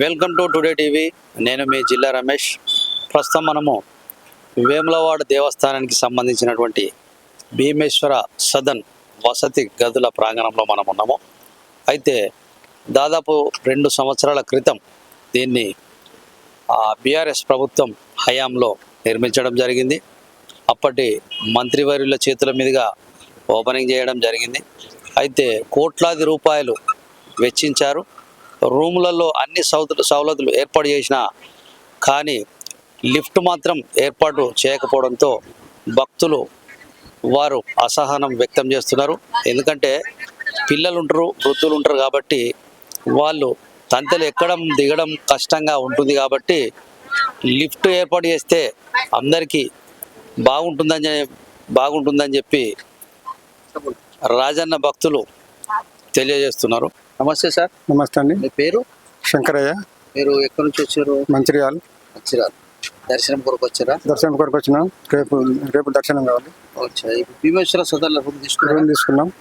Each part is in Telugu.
Welcome to today TV. నేను మీ జిల్లా రమేష్. ప్రస్తుతం మనము వేములవాడ దేవస్థానానికి సంబంధించినటువంటి భీమేశ్వర సదన్ వసతి గదుల ప్రాంగణంలో మనం ఉన్నాము. అయితే దాదాపు రెండు సంవత్సరాల క్రితం దీన్ని బీఆర్ఎస్ ప్రభుత్వం హయాంలో నిర్మించడం జరిగింది. అప్పటి మంత్రివర్యుల చేతుల మీదుగా ఓపెనింగ్ చేయడం జరిగింది. అయితే కోట్లాది రూపాయలు వెచ్చించారు. రూములలో అన్ని సౌతులు సౌలతులు ఏర్పాటు చేసిన కానీ లిఫ్ట్ మాత్రం ఏర్పాటు చేయకపోవడంతో భక్తులు వారు అసహనం వ్యక్తం చేస్తున్నారు. ఎందుకంటే పిల్లలు ఉంటారు వృద్ధులు ఉంటారు కాబట్టి వాళ్ళు తంతెలు ఎక్కడం దిగడం కష్టంగా ఉంటుంది కాబట్టి లిఫ్ట్ ఏర్పాటు చేస్తే అందరికీ బాగుంటుందని బాగుంటుందని చెప్పి రాజన్న భక్తులు తెలియజేస్తున్నారు. నమస్తే సార్. నమస్తే అండి. మీ పేరు? శంకరయ్య. మీరు ఎక్కడి నుంచి వచ్చారు? మంచిర్యాల్. వచ్చిరారు దర్శనం కొరకు వచ్చారా? దర్శనం కొరకు వచ్చినాం. రేపు రేపు దర్శనం కావాలి. వచ్చా భీమేశ్వర సదర్ల రూమ్ తీసుకున్నారా? రూమ్ తీసుకున్నాం.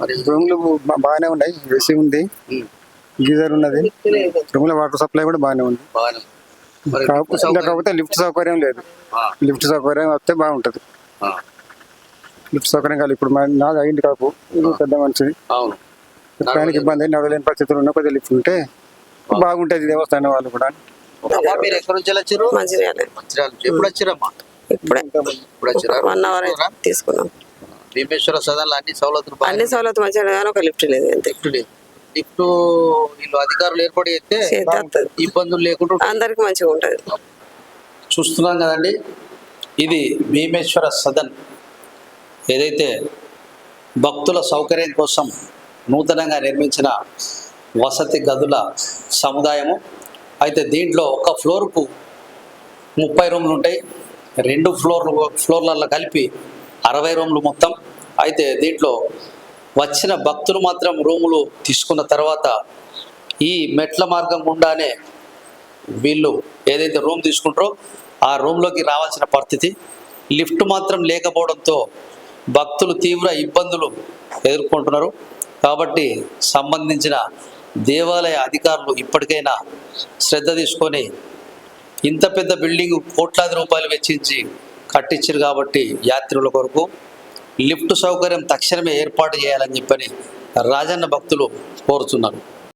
మరి రూమ్లు బాగానే ఉన్నాయి. ఏసీ ఉంది. గీజర్ ఉన్నది. రూమ్లో వాటర్ సప్లై కూడా బాగానే ఉంది. కాకపోతే లిఫ్ట్ సౌకర్యం- లేదు. లిఫ్ట్ సౌకర్యం వస్తే బాగుంటుంది. లిఫ్ట్ సౌకర్యం కాదు. ఇప్పుడు నాది అయింది కాపు ఇది పెద్ద మనిషి అవును. ప్రయాణికి ఇబ్బంది నడవలేని పరిస్థితులు ఉన్న కొద్దిగా లిఫ్ట్ ఉంటే బాగుంటుంది. దేవస్థానం వాళ్ళు కూడా. మీరు ఎక్కడి నుంచి వచ్చారు మంచిర్యాల. మంచిర్యాల నుంచి. ఎప్పుడు వచ్చారమ్మా ఇప్పుడే. ఇప్పుడు వచ్చారా? వన్ అవర్ అయితే తీసుకున్నాం. భీమేశ్వర సదన్లో అన్ని సౌలతులు అన్ని మంచిగా కానీ ఒక లిఫ్ట్ లేదు అంతే. లిఫ్ట్ లేదు. లిఫ్ట్ వీళ్ళు అధికారులు ఏర్పాటు చేస్తే ఇబ్బందులు లేకుండా. అందరికి మంచిగా ఉంటుంది. చూస్తున్నాం కదండి ఇది భీమేశ్వర సదన్. ఏదైతే భక్తుల సౌకర్యం కోసం నూతనంగా నిర్మించిన వసతి గదుల సముదాయము. అయితే దీంట్లో ఒక ఫ్లోర్కు ముప్పై రూమ్లు ఉంటాయి. రెండు ఫ్లోర్లు ఫ్లోర్లలో కలిపి అరవై రూమ్లు మొత్తం. అయితే దీంట్లో వచ్చిన భక్తులు మాత్రం రూములు తీసుకున్న తర్వాత ఈ మెట్ల మార్గం గుండానే వీళ్ళు ఏదైతే రూమ్ తీసుకుంటారో ఆ రూమ్లోకి రావాల్సిన పరిస్థితి. లిఫ్ట్ మాత్రం లేకపోవడంతో భక్తులు తీవ్ర ఇబ్బందులు ఎదుర్కొంటున్నారు. కాబట్టి సంబంధించిన దేవాలయ అధికారులు ఇప్పటికైనా శ్రద్ధ తీసుకొని ఇంత పెద్ద బిల్డింగ్ కోట్లాది రూపాయలు వెచ్చించి కట్టించారు కాబట్టి యాత్రికుల కొరకు లిఫ్ట్ సౌకర్యం తక్షణమే ఏర్పాటు చేయాలని చెప్పని రాజన్న భక్తులు కోరుతున్నారు.